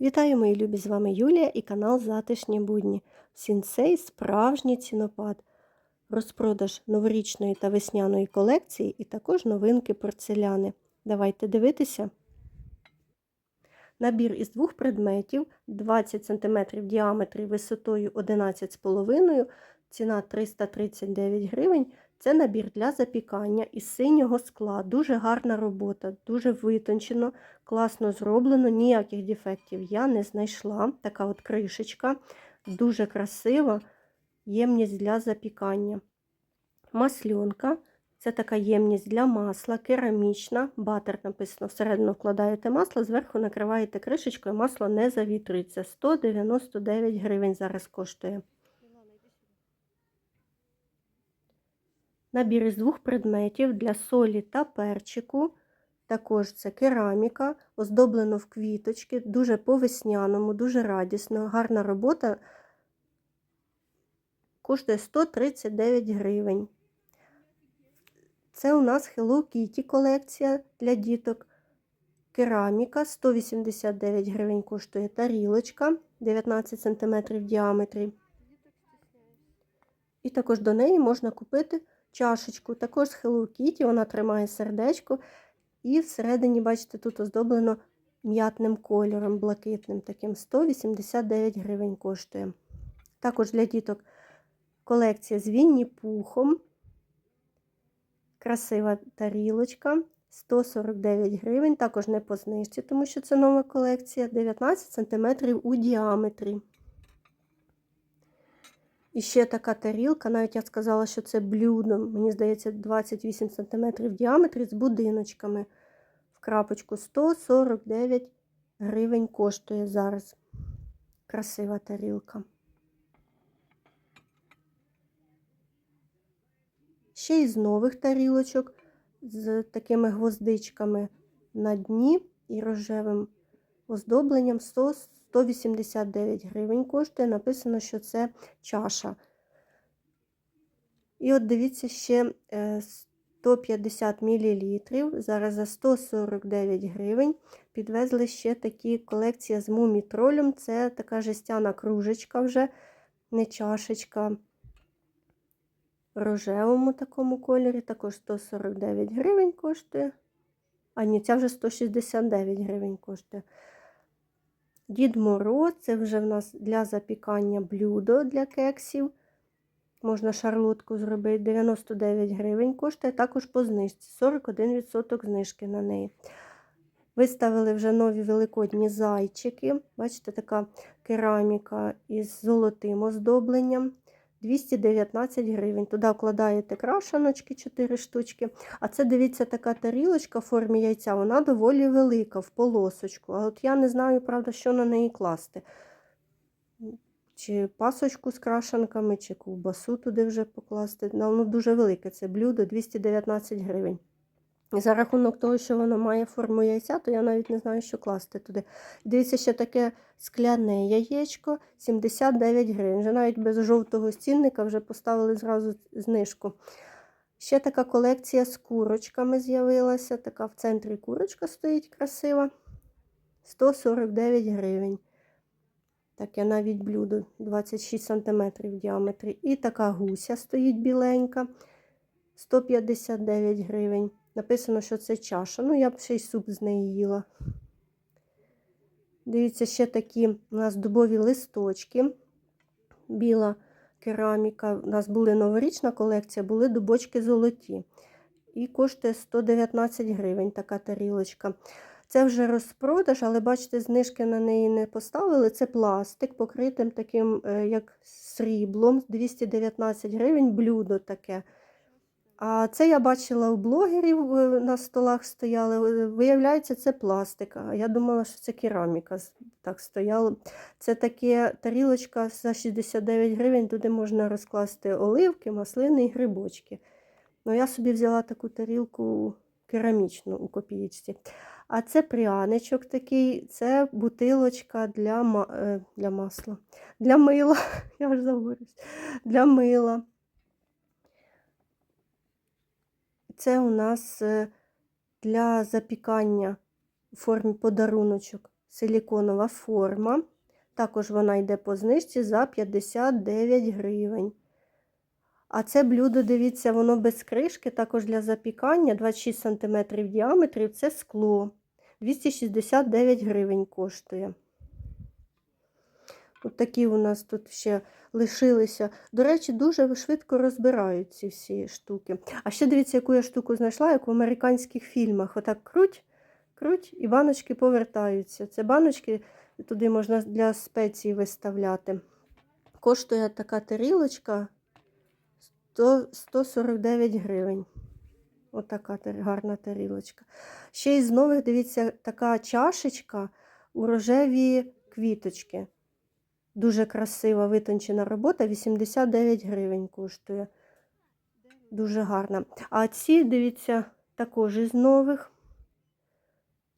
Вітаю, мої любі! З вами Юлія і канал Затишні будні. Сінсей справжній цінопад. Розпродаж новорічної та весняної колекції і також новинки порцеляни. Давайте дивитися. Набір із двох предметів 20 см діаметрі висотою 11,5 ціна 339 гривень. Це набір для запікання із синього скла. Дуже гарна робота, дуже витончено, класно зроблено, ніяких дефектів я не знайшла. Така от кришечка, дуже красива ємність для запікання. Масльонка це така ємність для масла, керамічна, батер написано, всередину вкладаєте масло, зверху накриваєте кришечкою, масло не завітрюється. 199 гривень зараз коштує. Набір із двох предметів для солі та перчику. Також це кераміка, оздоблено в квіточки, дуже по-весняному, дуже радісно, гарна робота. Коштує 139 гривень. Це у нас Hello Kitty колекція для діток. Кераміка 189 гривень коштує тарілочка 19 см в діаметрі. І також до неї можна купити чашечку. Також з Hello Kitty, вона тримає сердечко. І всередині, бачите, тут оздоблено м'ятним кольором, блакитним, таким 189 гривень коштує. Також для діток колекція з Вінні пухом. Красива тарілочка. 149 гривень, також не по знижці, тому що це нова колекція, 19 см у діаметрі. І ще така тарілка, навіть я сказала, що це блюдо, мені здається, 28 см в діаметрі з будиночками. В крапочку 149 гривень коштує зараз. Красива тарілка. Ще із нових тарілочок з такими гвоздичками на дні і рожевим оздобленням 100 189 гривень коштує. Написано, що це чаша. І от дивіться, ще 150 мл. Зараз за 149 гривень підвезли ще такі колекція з мумітролем. Це така жестяна кружечка вже, не чашечка. Рожевому такому кольорі, також 149 гривень коштує. А ні, ця вже 169 гривень коштує. Дід Моро це вже в нас для запікання блюдо для кексів. Можна шарлотку зробити 99 гривень, коштує також по знижці, 41% знижки на неї. Виставили вже нові великодні зайчики. Бачите, така кераміка із золотим оздобленням. 219 гривень. Туди вкладаєте крашаночки 4 штучки. А це, дивіться, така тарілочка в формі яйця, вона доволі велика в полосочку. А от я не знаю, правда, що на неї класти. Чи пасочку з крашанками, чи ковбасу туди вже покласти. Ну, воно дуже велике це блюдо 219 гривень. За рахунок того, що воно має форму яйця, то я навіть не знаю, що класти туди. Дивіться, ще таке скляне яєчко 79 гривень. Вже навіть без жовтого стінника вже поставили зразу знижку. Ще така колекція з курочками з'явилася. Така в центрі курочка стоїть красива. 149 гривень. Таке навіть блюдо 26 см в діаметрі. І така гуся стоїть біленька. 159 гривень. Написано, що це чаша. Ну, я б ще й суп з неї їла. Дивіться, ще такі у нас дубові листочки. Біла кераміка. У нас була новорічна колекція, були дубочки золоті. І коштує 119 гривень така тарілочка. Це вже розпродаж, але бачите, знижки на неї не поставили. Це пластик, покритим таким, е, як сріблом, 219 гривень, блюдо таке. А це я бачила у блогерів е, на столах стояли. Виявляється, це пластика. Я думала, що це кераміка так стояла. Це таке тарілочка за 69 гривень, туди можна розкласти оливки, маслини і грибочки. Ну, Я собі взяла таку тарілку керамічну у копієчці. А це пряничок такий, це бутилочка для е, для масла, для мила. Я ж заговорюсь, для мила. Це у нас е, для запікання в формі подаруночок силіконова форма. Також вона йде по знижці за 59 гривень. А це блюдо, дивіться, воно без кришки, також для запікання 26 см в діаметрі. Це скло. 269 гривень коштує. От такі у нас тут ще лишилися. До речі, дуже швидко розбирають ці всі штуки. А ще дивіться, яку я штуку знайшла, як в американських фільмах. Отак круть, круть, і баночки повертаються. Це баночки туди можна для спецій виставляти. Коштує така тарілочка 100, 149 гривень. Отака гарна тарілочка. Ще із нових, дивіться, така чашечка у рожеві квіточки. Дуже красива витончена робота, 89 гривень коштує. Дуже гарна. А ці, дивіться, також із нових.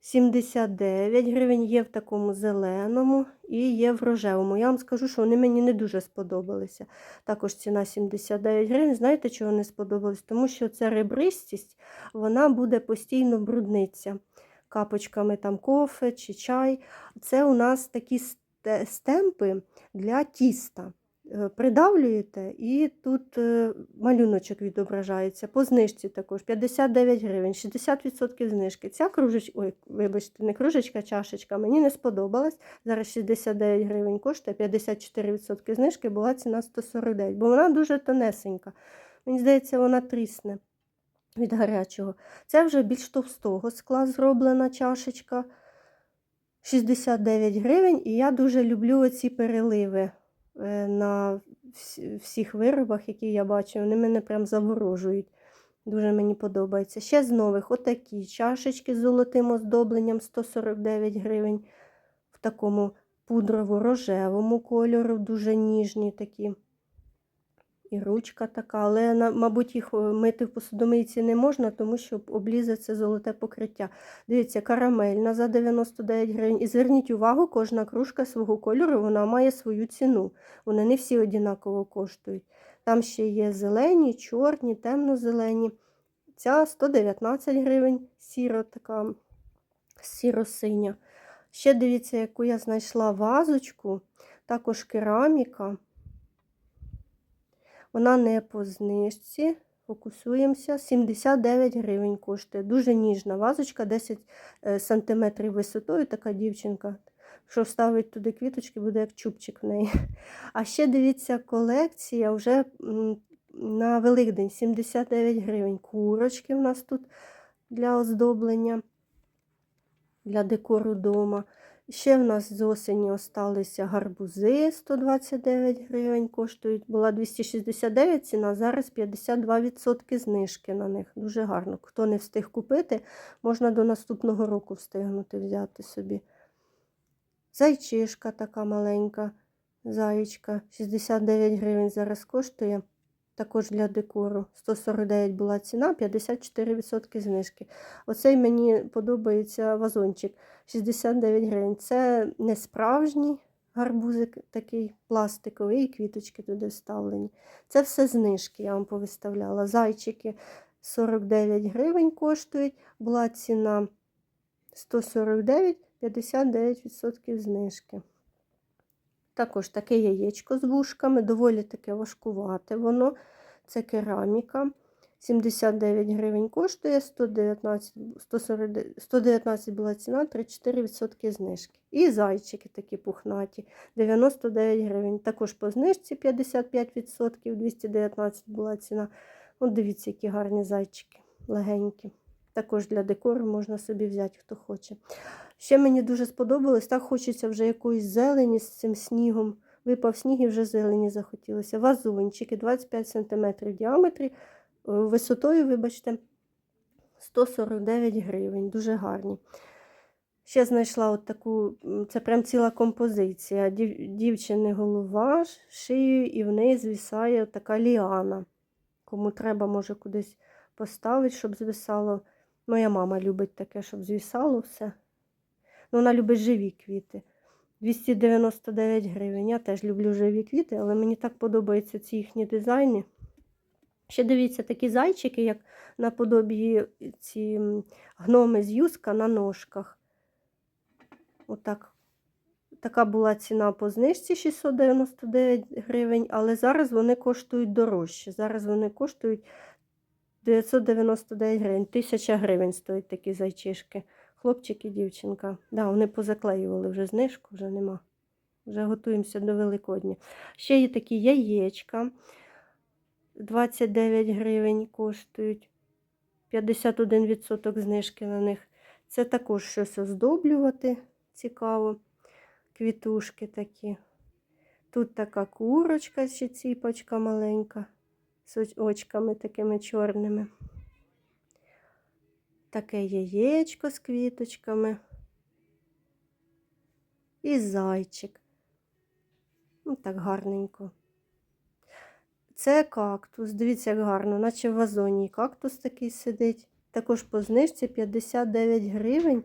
79 гривень є в такому зеленому і є в рожевому. Я вам скажу, що вони мені не дуже сподобалися. Також ціна 79 гривень. Знаєте, чого не сподобалось? Тому що ця ребристість, вона буде постійно бруднитися капочками там кофе чи чай. Це у нас такі стемпи для тіста. Е, Придавлюєте, і тут е, малюночок відображається. По знижці також 59 гривень, 60% знижки. Ця кружечка, ой, вибачте, не кружечка, чашечка мені не сподобалась. Зараз 69 гривень коштує, 54% знижки була ціна 149, бо вона дуже тонесенька. Мені здається, вона трісне від гарячого. Це вже більш товстого скла зроблена чашечка. 69 гривень, і я дуже люблю оці переливи е, на всіх виробах, які я бачу. Вони мене прям заворожують. Дуже мені подобається. Ще з нових отакі чашечки з золотим оздобленням 149 гривень. В такому пудрово-рожевому кольору, дуже ніжні такі. І ручка така, але, мабуть, їх е, мити в посудомийці не можна, тому що облізе золоте покриття. Дивіться, карамельна за 99 гривень. І зверніть увагу, кожна кружка свого кольору вона має свою ціну. Вони не всі однаково коштують. Там ще є зелені, чорні, темно-зелені. Ця 119 гривень, сіро така сіро-синя. Ще дивіться, яку я знайшла вазочку, також кераміка. Вона не по знижці. Фокусуємося. 79 гривень коштує. Дуже ніжна вазочка, 10 е, сантиметрів висотою, така дівчинка. Якщо вставить туди квіточки, буде як чубчик в неї. А ще дивіться, колекція вже на Великдень 79 гривень. Курочки в нас тут для оздоблення, для декору дома. Ще в нас з осені осталися гарбузи 129 гривень коштують. Була 269 ціна, зараз 52% знижки на них. Дуже гарно. Хто не встиг купити, можна до наступного року встигнути взяти собі. Зайчишка така маленька, заєчка, 69 гривень зараз коштує. Також для декору. 149 була ціна, 54% знижки. Оцей мені подобається вазончик. 69 гривень. Це не справжній гарбузик, такий пластиковий, і квіточки туди вставлені. Це все знижки, я вам повиставляла. Зайчики 49 гривень коштують. Була ціна 149, 59% знижки. Також таке яєчко з вушками, доволі таке важкувате воно. Це кераміка. 79 гривень коштує, 119, 149, 119 була ціна, 34% знижки. І зайчики такі пухнаті, 99 гривень. Також по знижці 55%, 219 була ціна. От дивіться, які гарні зайчики, легенькі. Також для декору можна собі взяти, хто хоче. Ще мені дуже сподобалось, так хочеться вже якоїсь зелені з цим снігом. Випав сніг і вже зелені захотілося. Вазончики 25 см в діаметрі, е, висотою, вибачте, 149 гривень. Дуже гарні. Ще знайшла от таку, це прям ціла композиція. Дів, дівчини голова, шию і в неї звісає така ліана. Кому треба, може кудись поставити, щоб звисало. Моя мама любить таке, щоб звісало все. Ну, вона любить живі квіти. 299 гривень. Я теж люблю живі квіти, але мені так подобаються ці їхні дизайни. Ще дивіться, такі зайчики, як наподобі ці гноми з юска на ножках. Отак Така була ціна по знижці 699 гривень, але зараз вони коштують дорожче. Зараз вони коштують 999 гривень. 1000 гривень стоять такі зайчишки. Хлопчик і дівчинка. Да, вони позаклеювали вже знижку, вже нема. Вже готуємося до Великодня. Ще є такі яєчка. 29 гривень коштують. 51% знижки на них. Це також щось оздоблювати цікаво. Квітушки такі. Тут така курочка, ще ціпочка маленька, з очками такими чорними. Таке яєчко з квіточками. І зайчик. Ну, так гарненько. Це кактус. Дивіться, як гарно, наче в вазоні. Кактус такий сидить. Також по знижці 59 гривень.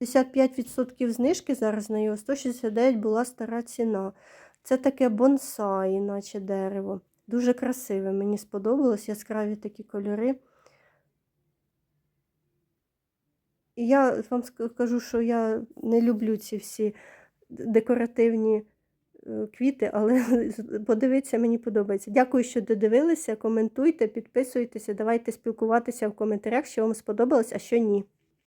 55% знижки зараз на його. 169 була стара ціна. Це таке бонсай, наче дерево. Дуже красиве. Мені сподобалось яскраві такі кольори. І я вам ск- кажу, що я не люблю ці всі декоративні е, квіти, але подивитися мені подобається. Дякую, що додивилися. Коментуйте, підписуйтеся, давайте спілкуватися в коментарях, що вам сподобалось, а що ні.